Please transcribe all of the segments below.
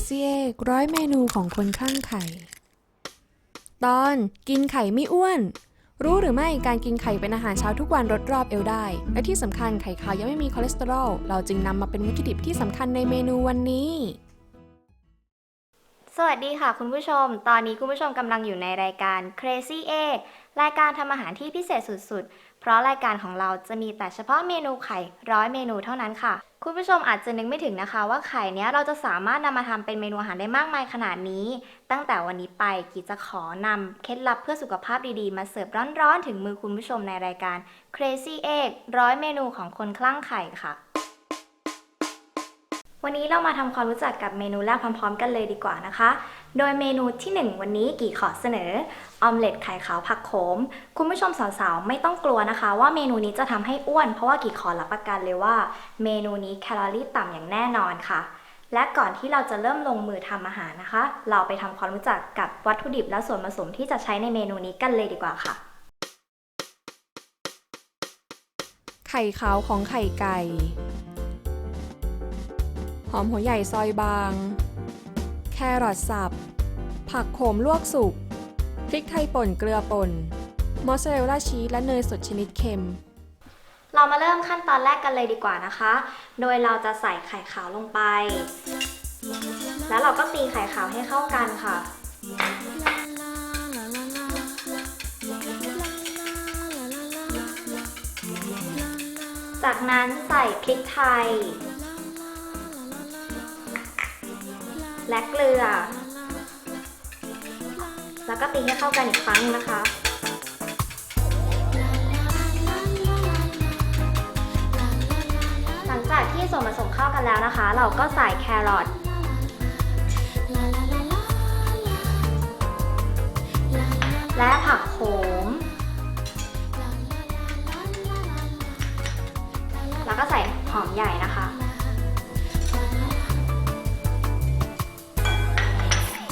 Crazy Egg ร้อยเมนูของคนคลั่งไข่ ตอนกินไข่ไม่อ้วน รู้หรือไม่การกินไข่เป็นอาหารเช้าทุกวันลดรอบเอวได้ และที่สำคัญไข่ขาวยังไม่มีคอเลสเตอรอล เราจึงนำมาเป็นวัตถุดิบที่สำคัญในเมนูวันนี้ สวัสดีค่ะคุณผู้ชม ตอนนี้คุณผู้ชมกำลังอยู่ในรายการ Crazy Egg รายการทำอาหารที่พิเศษสุดๆ เพราะรายการของเราจะมีแต่เฉพาะเมนูไข่ร้อยเมนูเท่านั้นค่ะ คุณผู้ชมอาจจะนึกไม่ถึงนะคะ ว่าไข่เนี้ยเราจะสามารถนำมาทำเป็นเมนูอาหารได้มากมายขนาดนี้ ตั้งแต่วันนี้ไปกีจะขอนำเคล็ดลับเพื่อสุขภาพดีๆ มาเสิร์ฟร้อนๆ ถึงมือคุณผู้ชมในรายการ Crazy Egg ร้อยเมนูของคนคลั่งไข่ค่ะ วันนี้เรามาทำความรู้จักกับเมนูแรกพร้อมๆ กันเลยดีกว่านะคะ โดยเมนูที่ 1 วันนี้กี่ขอเสนอออมเล็ตไข่ขาวผักโขม คุณผู้ชมสาวๆ ไม่ต้องกลัวนะคะ ว่าเมนูนี้จะทำให้อ้วน เพราะว่ากี่ขอรับประกันเลยว่า เมนูนี้แคลอรี่ต่ำอย่างแน่นอนค่ะ และก่อนที่เราจะเริ่มลงมือทำอาหารนะคะ เราไปทำความรู้จักกับวัตถุดิบและส่วนผสมที่จะใช้ในเมนูนี้กันเลยดีกว่าค่ะ ไข่ขาวของไข่ไก่ หอมหัวใหญ่ซอยบาง แครอทสับ ผักโขมลวกสุก พริกไทยป่นเกลือป่น มอสซาเรลล่าชีสและเนยสดชนิดเค็ม เรามาเริ่มขั้นตอนแรกกันเลยดีกว่านะคะ โดยเราจะใส่ไข่ขาวลงไป แล้วเราก็ตีไข่ขาวให้เข้ากันค่ะ จากนั้นใส่พริกไทย และเกลือ แล้วก็ตีให้เข้ากันอีกครั้งนะคะหลังจากที่ส่วนผสมเข้ากันแล้วนะคะ เราก็ใส่แครอทและผักโขม แล้วก็ใส่หอมใหญ่นะคะ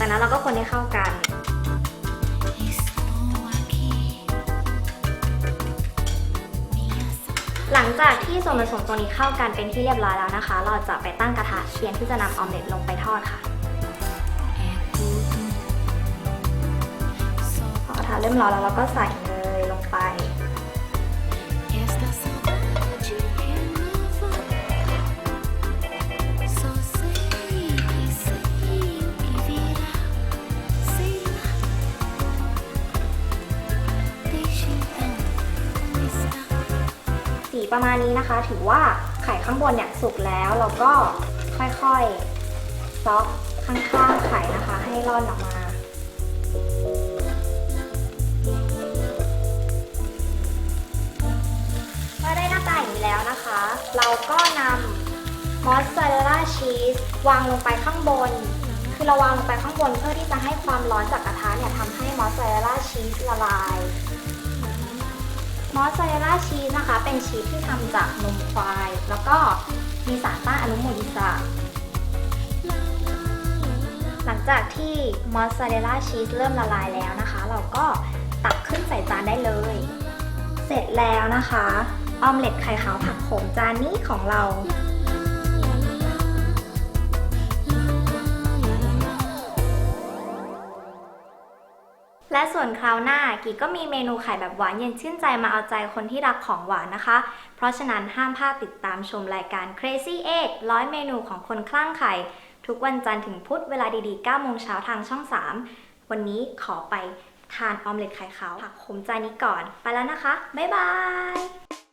จากนั้นเราก็คนให้เข้ากัน หลังจากที่ส่วนผสมตัวนี้เข้ากันเป็นที่เรียบร้อยแล้วนะคะ เราจะไปตั้งกระทะเตรียมที่จะนำออมเล็ตลงไปทอดค่ะพอกระทะเริ่มร้อนแล้วเราก็ใส่เนยลงไป สีประมาณนี้นะคะ ถือว่าไข่ข้างบนเนี่ยสุกแล้วเราก็ค่อยๆซอกข้างๆไข่นะคะ ให้ร่อนออกมาเมื่อได้หน้าตาอย่างนี้แล้วนะคะ เราก็นำมอสซาเรลล่าชีสวางลงไปข้างบน คือเราวางลงไปข้างบนเพื่อที่จะให้ความร้อนจากกระทะเนี่ยทำให้มอสซาเรลล่าชีสละลาย มอสซาเรลล่าชีสนะคะ เป็นชีสที่ทำจากนมควาย แล้วก็มีสารต้านอนุมูลอิสระหลังจากที่มอสซาเรลล่าชีสเริ่มละลายแล้วนะคะ เราก็ตักขึ้นใส่จานได้เลย เสร็จแล้วนะคะ ออมเล็ตไข่ขาวผักโขมจานนี้ของเรา และส่วนคราวหน้ากีก็มีเมนูไข่แบบหวานเย็นชื่นใจมาเอาใจคนที่รักของหวานนะคะ เพราะฉะนั้นห้ามพลาดติดตามชมรายการ Crazy Egg ร้อยเมนูของคนคลั่งไข่ ทุกวันจันทร์ถึงพุธเวลาดีๆ9โมงเช้าทางช่อง 3 วันนี้ขอไปทานออมเล็ตไข่ขาวผักขมจานนี้ก่อน ไปแล้วนะคะ บ๊ายบาย